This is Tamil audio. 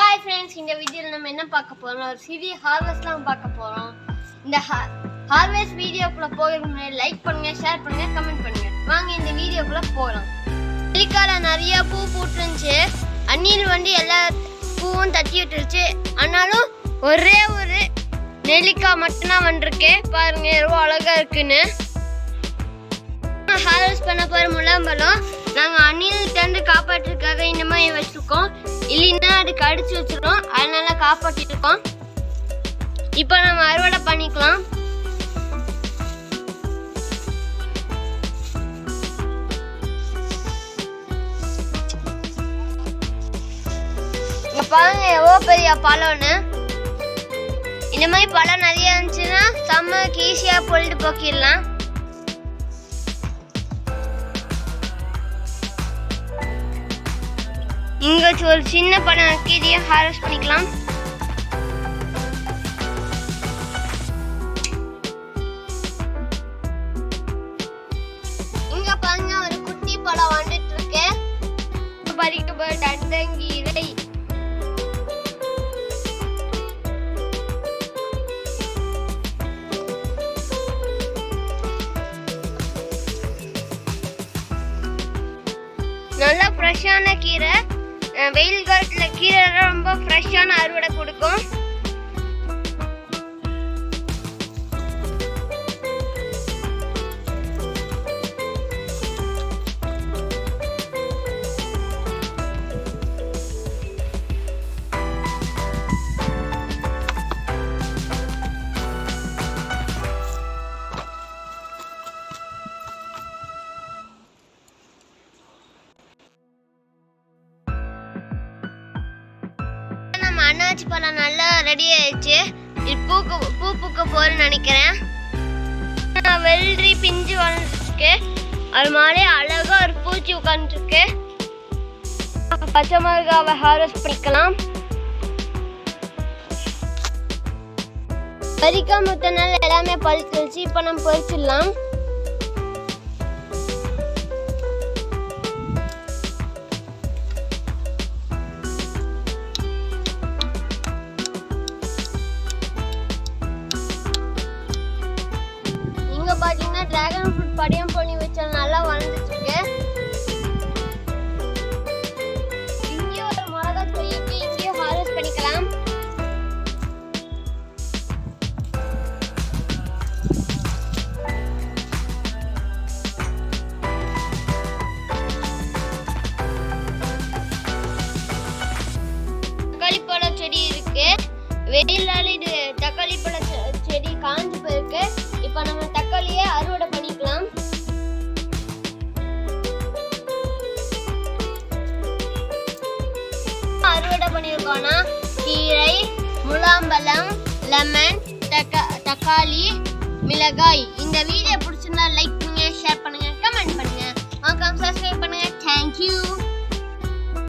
ஹாய் ஃப்ரெண்ட்ஸ் இந்த வீடியோவில் நம்ம என்ன பார்க்க போகிறோம் ஒரு சிறிய ஹார்வெஸ்ட்லாம் பார்க்க போகிறோம் இந்த ஹார்வெஸ்ட் வீடியோக்குள்ளே போகிறதுக்கு முன்னாடி லைக் பண்ணுங்க ஷேர் பண்ணுங்கள் கமெண்ட் பண்ணுங்க. வாங்க இந்த வீடியோக்குள்ளே போகலாம் நெல்லிக்கால நிறைய பூ போட்டுருந்துச்சு அந்நில் வந்து எல்லா பூவும் தட்டி விட்டுருச்சு. ஆனாலும் ஒரே ஒரு நெல்லிக்காய் மட்டும்தான் வந்திருக்கு. பாருங்க ரொம்ப அழகா இருக்குன்னு. ஹார்வெஸ்ட் பண்ண போகிற முலாம்பழம் நாங்கள் அணில்கிட்டேருந்து காப்பாற்றுறதுக்காக இந்த மாதிரி வச்சுருக்கோம். இல்லைன்னா அது கடிச்சு வச்சிடும் அதனால காப்பாற்றிட்டு இருக்கோம் இப்போ நம்ம அறுவடை பண்ணிக்கலாம். பாருங்க எவ்வளோ பெரிய பழம்னு. இந்த மாதிரி பழம் நிறைய இருந்துச்சுன்னா செம்மக்கு ஈஸியாக பொழுது போக்கிடலாம் இங்க ஒரு சின்ன பழம் கீரையை ஹார்வெஸ்ட் பண்ணிக்கலாம். இங்க பாருங்க ஒரு குட்டி பழம் வந்துட்டு இருக்கு. பறிக்க போய் தண்டங்கீரை நல்லா ஃப்ரெஷ்ஷான கீரை. வெயில் காலத்தில் கீரை ரொம்ப ஃப்ரெஷ்ஷான அறுவடை கொடுக்கும். அண்ணாச்சி பழம் நல்லா ரெடி ஆயிடுச்சு. பூக்கு பூ பூக்க போறேன்னு நினைக்கிறேன். நான் வெள்ளரி பிஞ்சு வளர்ந்துருக்கு. அது மாதிரி அழகா ஒரு பூச்சி உட்காந்துருக்கு பச்சை மிளகாவை ஹார்வெஸ்ட் பண்ணிக்கலாம். பறிக்காம நாள் எல்லாமே பழுத்துருச்சு. இப்போ நம்ம பறிச்சிடலாம் பார்த்தீங்கன்னா பாத்தீங்கன்னா டிராகன் ஃப்ரூட் படியம் பண்ணி வச்சா நல்லா வளர்ந்துட்டு இருக்கு இங்கே ஒரு மிளகா செடி இருக்கு இங்கேயும் ஹார்வெஸ்ட் பண்ணிக்கலாம். தக்காளி பழ செடி இருக்கு. வெயிலால இது தக்காளி பழ செடி காஞ்சு போயிருக்கு. தயார் கீரை முலாம்பழம் லெமன் தக்காளி மிளகாய். இந்த வீடியோ பிடிச்ச